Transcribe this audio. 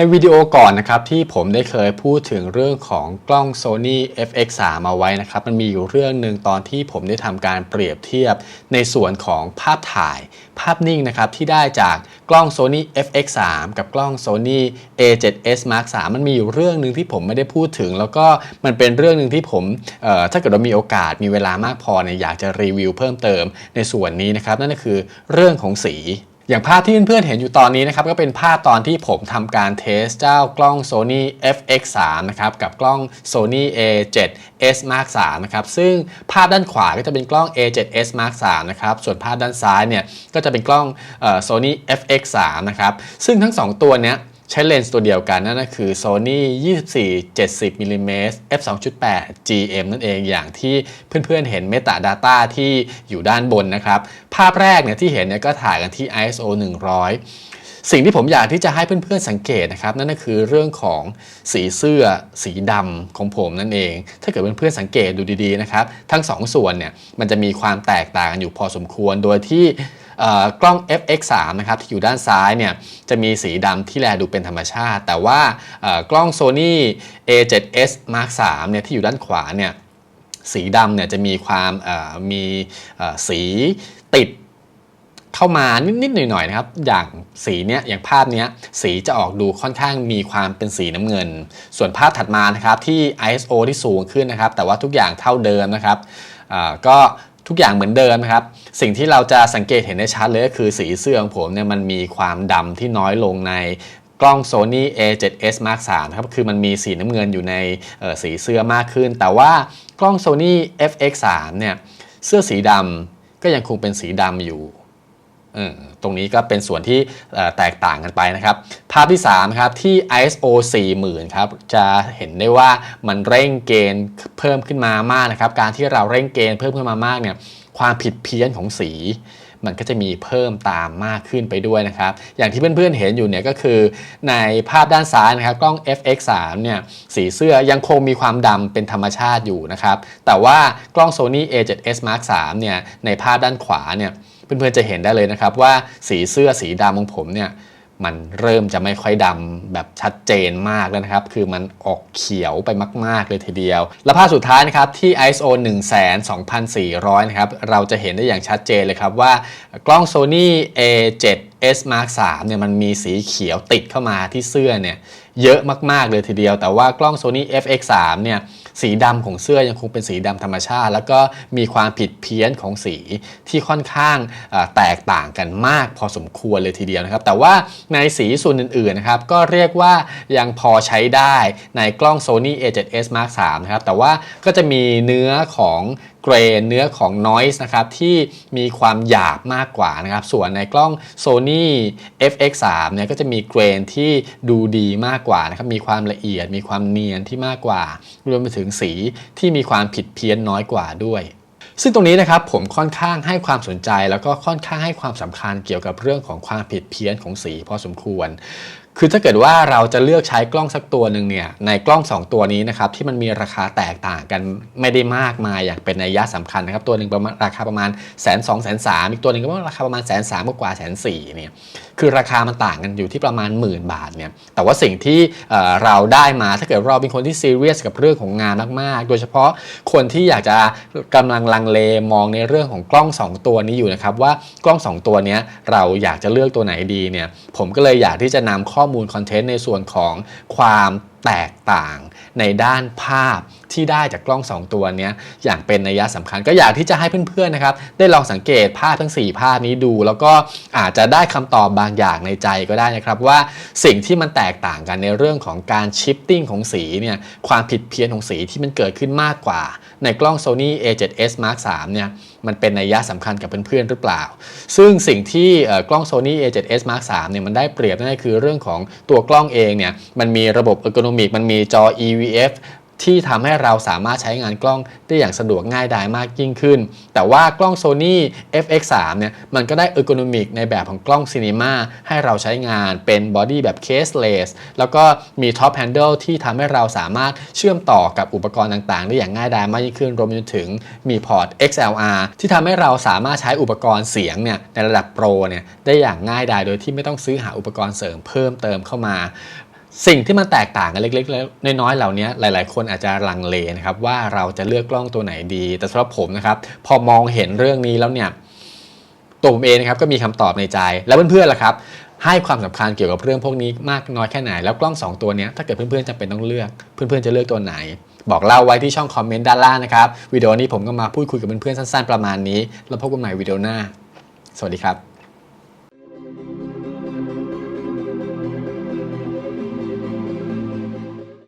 ในวิดีโอก่อนนะครับที่ผมได้เคยพูดถึงเรื่องของกล้อง Sony FX3 มาไว้นะครับ มันมีอยู่เรื่องหนึ่งตอนที่ผมได้ทำการเปรียบเทียบในส่วนของภาพถ่ายภาพนิ่งนะครับที่ได้จากกล้อง Sony FX3 กับกล้อง Sony A7S Mark III มันมีอยู่เรื่องหนึ่งที่ผมไม่ได้พูดถึง แล้วก็มันเป็นเรื่องหนึ่งที่ผมถ้าเกิดว่ามีโอกาสมีเวลามากพอเนี่ยอยากจะรีวิวเพิ่มเติมในส่วนนี้นะครับนั่นก็คือเรื่องของสี อย่างภาพที่เพื่อนๆเห็นอยู่ตอนนี้นะครับก็เป็นภาพตอนที่ผมทำการเทสเจ้ากล้อง Sony FX3 นะครับกับกล้อง Sony A7S Mark III นะครับซึ่งภาพด้านขวาก็จะเป็นกล้อง A7S Mark III นะครับส่วนภาพด้านซ้ายเนี่ยก็จะเป็นกล้องออ Sony FX3 นะครับซึ่งทั้ง 2 ตัวเนี้ย ใช้เลนส์ตัวเดียวกันนั่นก็คือ Sony 24 70 mm f 2.8 GM นั่นเองอย่างที่เพื่อนๆเห็น Metadata ที่อยู่ด้านบนนะครับ ภาพแรกเนี่ยที่เห็นเนี่ยก็ถ่ายกันที่ ISO 100 สิ่งที่ผมอยากที่จะให้เพื่อนๆสังเกตนะครับ นั่นก็คือเรื่องของสีเสื้อสีดำของผมนั่นเอง ถ้าเกิดเพื่อนๆสังเกตดูดีๆนะครับ ทั้งสองส่วนเนี่ยมันจะมีความแตกต่างกันอยู่พอสมควรโดยที่ กล้อง FX3 นะครับที่อยู่ด้านซ้ายเนี่ยจะมีสีดำที่แลดูเป็นธรรมชาติ แต่ว่ากล้อง Sony A7S Mark III เนี่ยที่อยู่ด้านขวาเนี่ยสีดำเนี่ยจะมีความมีสีติดเข้ามานิดๆหน่อยๆนะครับ อย่างสีเนี้ยอย่างภาพเนี้ยสีจะออกดูค่อนข้างมีความเป็นสีน้ำเงิน ส่วนภาพถัดมานะครับที่ ISO ที่สูงขึ้นนะครับ แต่ว่าทุกอย่างเท่าเดิมนะครับก็ ทุกอย่างเหมือนเดิมนะครับ สิ่งที่เราจะสังเกตเห็นได้ชัดเลยก็คือสีเสื้อของผมเนี่ยมันมีความดำที่น้อยลงในกล้อง Sony A7S Mark 3นะครับ คือมันมีสีน้ำเงินอยู่ในออสีเสื้อมากขึ้น แต่ว่ากล้อง Sony FX3 เนี่ย เสื้อสีดำก็ยังคงเป็นสีดำอยู่ ตรงนี้ก็เป็นส่วนที่แตกต่างกันไปนะครับ ภาพที่3ครับที่ ISO 40,000ครับจะเห็นได้ว่ามันเร่งเกณฑ์เพิ่มขึ้นมามากนะครับ การที่เราเร่งเกณฑ์เพิ่มขึ้นมามากเนี่ยความผิดเพี้ยนของสี มันก็จะมีเพิ่มตามมากขึ้นไปด้วยนะครับ อย่างที่เพื่อนๆเห็นอยู่เนี่ยก็คือในภาพด้านซ้ายนะครับกล้อง FX3 เนี่ยสีเสื้อยังคงมีความดำเป็นธรรมชาติอยู่นะครับ แต่ว่ากล้อง Sony A7S Mark III เนี่ยในภาพด้านขวาเนี่ย เพื่อนๆจะเห็นได้เลยนะครับว่าสีเสื้อสีดำของผมเนี่ยมันเริ่มจะไม่ค่อยดำแบบชัดเจนมากแล้วนะครับ คือมันออกเขียวไปมาก ๆ เลยทีเดียว และภาพสุดท้ายนะครับที่ ISO 1,2400 นะครับ เราจะเห็นได้อย่างชัดเจนเลยครับว่ากล้อง Sony A7S Mark III เนี่ยมันมีสีเขียวติดเข้ามาที่เสื้อเนี่ยเยอะมาก ๆ เลยทีเดียว แต่ว่ากล้อง Sony FX3 เนี่ย สีดำของเสื้อยังคงเป็นสีดำธรรมชาติ แล้วก็มีความผิดเพี้ยนของสีที่ค่อนข้างแตกต่างกันมากพอสมควรเลยทีเดียวนะครับ แต่ว่าในสีส่วนอื่นๆนะครับก็เรียกว่ายังพอใช้ได้ในกล้อง Sony A7S Mark 3นะครับแต่ว่าก็จะมีเนื้อของ กรนเนื้อของ noise นะครับที่มีความหยาบมากกว่านะครับ ส่วนในกล้อง Sony FX3 เนี่ยก็จะมีเกรนที่ดูดีมากกว่านะครับมีความละเอียดมีความเนียนที่มากกว่า รวมไปถึงสีที่มีความผิดเพี้ยนน้อยกว่าด้วยซึ่งตรงนี้นะครับผมค่อนข้างให้ความสนใจแล้วก็ค่อนข้างให้ความสำคัญเกี่ยวกับเรื่องของความผิดเพี้ยนของสีพอสมควร คือถ้าเกิดว่าเราจะเลือกใช้กล้องสักตัวหนึ่งเนี่ยในกล้อง 2 ตัวนี้นะครับที่มันมีราคาแตกต่างกันไม่ได้มากมายอย่างเป็นนัยยะสำคัญนะครับตัวหนึ่งประมาณราคาประมาณแสนสองแสนสามอีกตัวหนึ่งก็ราคาประมาณแสนสามกว่าแสนสี่เนี่ยคือราคามันต่างกันอยู่ที่ประมาณหมื่นบาทเนี่ยแต่ว่าสิ่งที่เเราได้มาถ้าเกิดเราเป็นคนที่ซีเรียสกับเรื่องของงานมากๆ โดยเฉพาะคนที่อยากจะกำลังลังเลมองในเรื่องของกล้อง 2 ตัวนี้อยู่นะครับว่ากล้อง 2 ตัวนี้เราอยากจะเลือกตัวไหนดีเนี่ยผมก็เลยอยากที่จะนำข้อมูลคอนเทนต์ในส่วนของความแตกต่างในด้านภาพที่ได้จากกล้อง 2 ตัวนี้อย่างเป็นนัยยะสำคัญ ก็อยากที่จะให้เพื่อนๆนะครับ ได้ลองสังเกตภาพทั้ง 4 ภาพนี้ดู แล้วก็อาจจะได้คำตอบบางอย่างในใจก็ได้นะครับว่าสิ่งที่มันแตกต่างกันในเรื่องของการชิปติ้งของสีเนี่ยความผิดเพี้ยนของสีที่มันเกิดขึ้นมากกว่า ในกล้อง Sony A7S Mark III เนี่ยมันเป็นนัยยะสำคัญกับเพื่อนๆหรือเปล่า ซึ่งสิ่งที่กล้อง Sony A7S Mark III เนี่ยมันได้เปรียบนั่นก็คือเรื่องของตัวกล้องเองเนี่ยมันมีระบบเอ r ก o น m i c มันมีจอ EVF ที่ทำให้เราสามารถใช้งานกล้องได้อย่างสะดวกง่ายดายมากยิ่งขึ้น แต่ว่ากล้อง Sony FX3 เนี่ย มันก็ได้เอ r ก o น m i c ในแบบของกล้องซีนีมาให้เราใช้งานเป็นบอดี้แบบ caseless แล้วก็มี top handle ที่ทำให้เราสามารถเชื่อมต่อกับอุปกรณ์ต่างๆ ได้อย่างง่ายดายมากยิ่งขึ้น รวมถึงมีพอร์ต XLR ที่ทำให้เราสามารถใช้อุปกรณ์เสียงเนี่ยในระดับโปรเนี่ยได้อย่างง่ายดายโดยที่ไม่ต้องซื้อหาอุปกรณ์เสริมเพิ่มเติมเข้ามา สิ่งที่มันแตกต่างกันเล็กๆแล้วน้อยๆเหล่านี้หลาย ๆ คนอาจจะลังเลนะครับว่าเราจะเลือกกล้องตัวไหนดี แต่สำหรับผมนะครับพอมองเห็นเรื่องนี้แล้วเนี่ยตัวผมเองนะครับก็มีคำตอบในใจ แล้วเพื่อนๆล่ะครับ ให้ความสำคัญเกี่ยวกับเรื่องพวกนี้มากน้อยแค่ไหน แล้วกล้อง 2 ตัวนี้ถ้าเกิดเพื่อนๆจำเป็นต้องเลือก เพื่อนๆจะเลือกตัวไหน บอกเล่าไว้ที่ช่องคอมเมนต์ด้านล่างนะครับวิดีโอนี้ผมก็มาพูดคุยกับเพื่อนๆสั้น ๆ ประมาณนี้ แล้วพบกันใหม่วิดีโอหน้า สวัสดีครับ